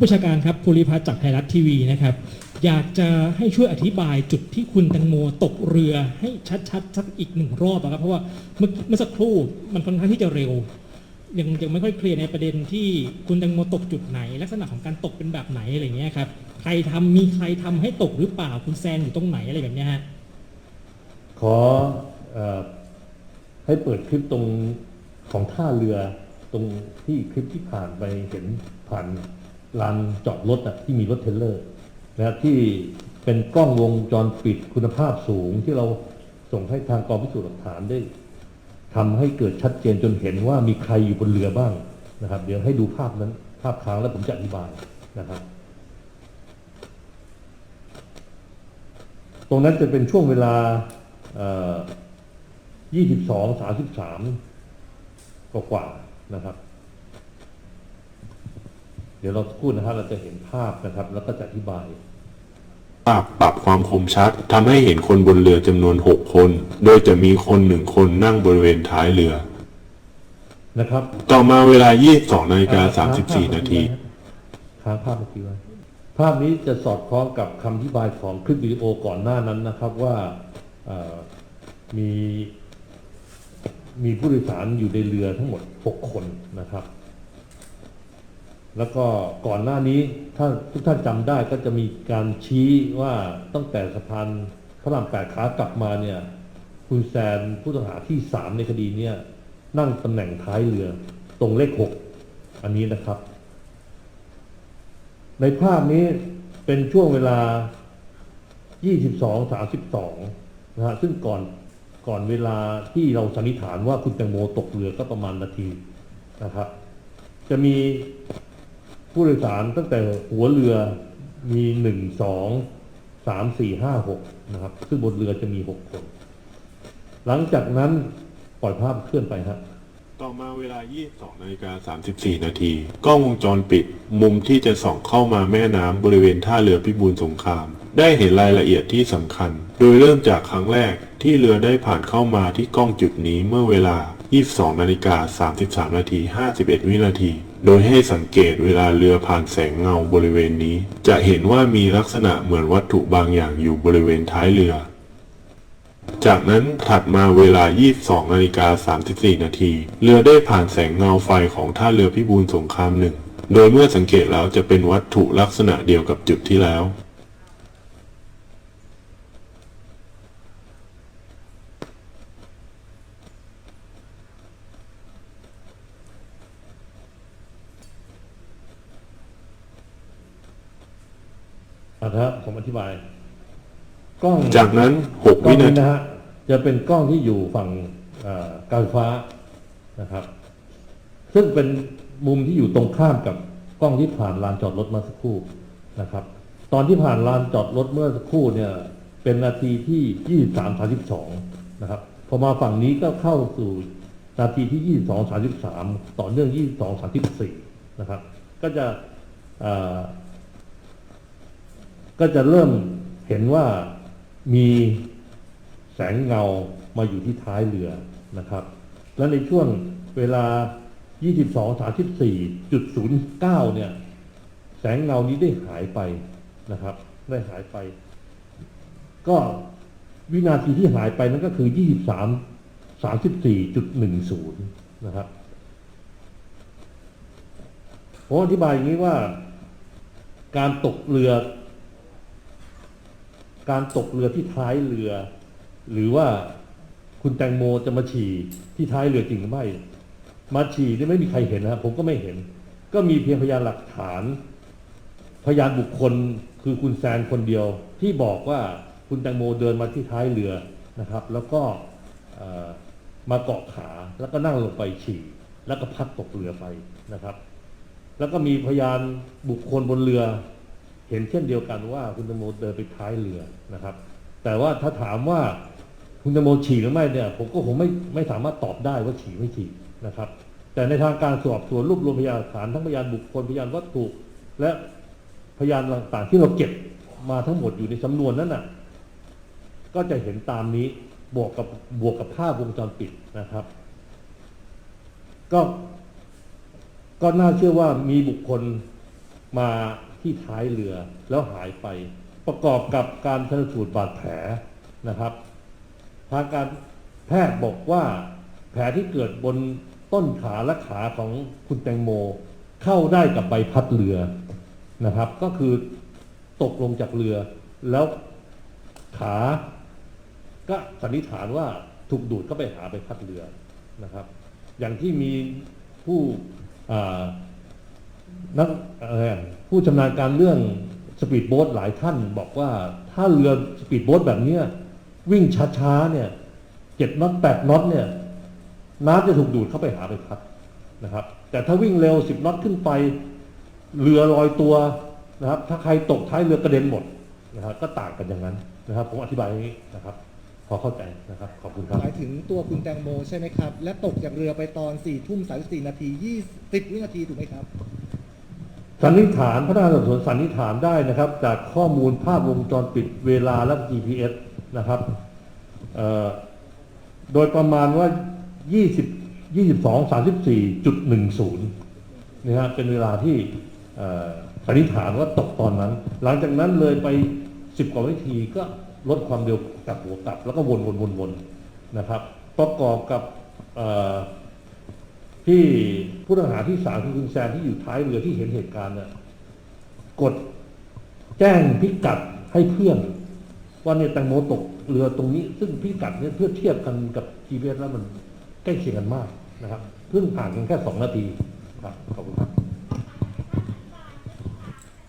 ผู้ประชาการครับภูริพัฒน์จากไทยรัฐทีวีนะครับ อยากจะให้ช่วยอธิบายจุดที่คุณแตงโมตกเรือให้ชัดๆสักอีกหนึ่งรอบอะครับเพราะว่าเมื่อเมื่อสักครู่มันค่อนข้างที่จะเร็ว ยังยังไม่ค่อยเคลียร์ในประเด็นที่คุณแตงโมตกจุดไหน ลักษณะของการตกเป็นแบบไหนอะไรเงี้ยครับใครทำมีใครทำให้ตกหรือเปล่าคุณแซนอยู่ตรงไหนอะไรแบบเนี้ยฮะขออให้เปิดคลิปตรงของท่าเรือตรงที่คลิปที่ผ่านไปเห็นผ่าน ลานจอดรถอะที่มีรถเทรลเลอร์นะครับที่เป็นกล้องวงจรปิดคุณภาพสูงที่เราส่งให้ทางกองพิสูจน์หลักฐานได้ทำให้เกิดชัดเจนจนเห็นว่ามีใครอยู่บนเรือบ้างนะครับ เดี๋ยวให้ดูภาพนั้นภาพค้างแล้วผมจะอธิบายนะครับ ตรงนั้นจะเป็นช่วงเวลายี่สิบสองสากว่าๆนะครับ เดี๋ยวเราพูดนะครับเราจะเห็นภาพนะครับ แล้วก็จะอธิบาย ภาพปรับความคมชัดทำให้เห็นคนบนเรือจำนวน 6 คน โดยจะมีคนหนึ่งคนนั่งบริเวณท้ายเรือ นะครับต่อมาเวลา 22นาฬิกา34 นาทีค้างภาพเมื่อกี้ไว้ภาพนี้จะสอดคล้องกับคำอธิบายของคลิปวิดีโอก่อนหน้านั้นนะครับว่าเอ่อมีมีผู้โดยสารอยู่ในเรือทั้งหมด 6 คนนะครับ แล้วก็ก่อนหน้านี้ถ้าทุกท่านจำได้ก็จะมีการชี้ว่าตั้งแต่สะพานพระรามแปดขากลับมาเนี่ยคุณแซนผู้ต้องหาที่สามในคดีเนี่ยนั่งตำแหน่งท้ายเรือตรงเลขหกอันนี้นะครับ ในภาพนี้เป็นช่วงเวลา 22 32นะฮะซึ่งก่อนก่อนเวลาที่เราสันนิษฐานว่าคุณแตงโมตกเรือก็ประมาณนาทีนะครับ จะมี ผู้โดยสารตั้งแต่หัวเรือมีหนึ่งสองสามสี่ห้าหกนะครับซึ่งบนเรือจะมีหกคน หลังจากนั้นปล่อยภาพเคลื่อนไปฮะต่อมาเวลา 22นาฬิกา34 นาที กล้องวงจรปิด มุมที่จะส่องเข้ามาแม่น้ำบริเวณท่าเรือพิบูลสงคราม ได้เห็นรายละเอียดที่สำคัญ โดยเริ่มจากครั้งแรกที่เรือได้ผ่านเข้ามาที่กล้องจุดนี้เมื่อเวลา 22นาฬิกา33 นาที 51 วินาที โดยให้สังเกตเวลาเรือผ่านแสงเงาบริเวณนี้ จะเห็นว่ามีลักษณะเหมือนวัตถุบางอย่างอยู่บริเวณท้ายเรือ จากนั้นถัดมาเวลา 22นาฬิกา34 นาที เรือได้ผ่านแสงเงาไฟของท่าเรือพิบูลสงครามหนึ่ง โดยเมื่อสังเกตแล้วจะเป็นวัตถุลักษณะเดียวกับจุดที่แล้ว อะครับผมอธิบาย กล้องจากนั้น6กล้อวิงนานี้ทีนะฮะจะเป็นกล้องที่อยู่ฝั่งเอ่อการไฟฟ้านะครับ ซึ่งเป็นมุมที่อยู่ตรงข้ามกับกล้องที่ผ่านลานจอดรถเมื่อสักครู่นะครับ ตอนที่ผ่านลานจอดรถเมื่อสักครู่เนี่ย เป็นนาทีที่23 32นะครับพอมาฝั่งนี้ก็เข้าสู่นาทีที่22 33ต่อเนื่อง22 34นะครับ ก็จะเอ่อ ก็จะเริ่มเห็นว่ามีแสงเงามาอยู่ที่ท้ายเรือนะครับ และในช่วงเวลา 22 34.09 เนี่ย แสงเงานี้ได้หายไปนะครับ ได้หายไป ก็วินาทีที่หายไปนั่นก็คือ 23 34.10 นะครับผมอธิบายอย่างนี้ว่าการตกเรือ การตกเรือที่ท้ายเรือ หรือว่าคุณแตงโมจะมาฉี่ที่ท้ายเรือจริงหรือไม่ มาฉี่นี่ไม่มีใครเห็นนะครับผมก็ไม่เห็น ก็มีเพียงพยานหลักฐาน พยานบุคคลคือคุณแซนคนเดียว ที่บอกว่าคุณแตงโมเดินมาที่ท้ายเรือนะครับ แล้วก็มาเกาะขาแล้วก็นั่งลงไปฉี่ แล้วก็พัดตกเรือไปนะครับ แล้วก็มีพยานบุคคลบนเรือ เห็นเช่นเดียวกันว่าคุณตังโมเดินไปท้ายเรือนะครับ แต่ว่าถ้าถามว่าคุณตังโมฉี่หรือไม่เนี่ยผมก็คงไม่ไม่สามารถตอบได้ว่าฉี่ไม่ฉี่นะครับ แต่ในทางการสอบสวนรวบรวมพยานหลักฐานทั้งพยานบุคคลพยานวัตถุ และพยานต่างๆ ที่เราเก็บมาทั้งหมดอยู่ในสำนวนนั้นน่ะ ก็จะเห็นตามนี้บวกกับบวกกับภาพวงจรปิดนะครับ ก็ก็น่าเชื่อว่ามีบุคคลมา ที่ท้ายเรือแล้วหายไป ประกอบกับการชันสูตรบาดแผลนะครับ ทางการแพทย์บอกว่าแผลที่เกิดบนต้นขาและขาของคุณแตงโม เข้าได้กับใบพัดเรือนะครับ ก็คือตกลงจากเรือแล้วขา ก็สันนิษฐานว่าถูกดูดเข้าไปหาใบพัดเรือนะครับ อย่างที่มีผู้อ่า นักอะไรอะผู้ชำนาญการเรื่องสปีดโบ๊ทหลายท่านบอกว่าถ้าเรือสปีดโบ๊ทแบบเนี้ยวิ่งช้าๆเนี่ยเจ็ดน็อตแปดน็อตเนี่ยน้ำจะถูกดูดเข้าไปหาใบพัดนะครับ แต่ถ้าวิ่งเร็วสิบน็อตขึ้นไป เรือลอยตัวนะครับ ถ้าใครตกท้ายเรือกระเด็นหมดนะครับก็ต่างกันอย่างนั้นนะครับ ผมอธิบายนี้นะครับ พอเข้าใจนะครับ ขอบคุณครับหมายถึงตัวคุณแตงโมใช่ไหมครับ และตกจากเรือไปตอน4ี่ทุ่มสานาที20วินาทีถูกไหมครับ สันนิษฐานพนักงานสอบสวนสันนิษฐานได้นะครับ จากข้อมูลภาพวงจรปิดเวลาและ GPS นะครับโดยประมาณว่า 20 22 34.10นะฮะเป็นเวลาที่สันนิษฐานว่าตกตอนนั้น หลังจากนั้นเลยไป 10 กว่าวินาทีก็ลดความเร็วกลับหัวกลับ แล้วก็วนวนวนวนนะครับ ประกอบกับ ที่ผู้ต้องหาที่สามคือคุณแซนที่อยู่ท้ายเรือที่เห็นเหตุการณ์น่ะกดแจ้งพิกัดให้เพื่อนว่าเนี่ยแตงโมตกเรือตรงนี้ ซึ่งพิกัดเนี่ยเพื่อเทียบกันกับ GPS แล้วมันใกล้เคียงกันมากนะครับเพิ่งห่างกันแค่สองนาทีครับขอบคุณครับ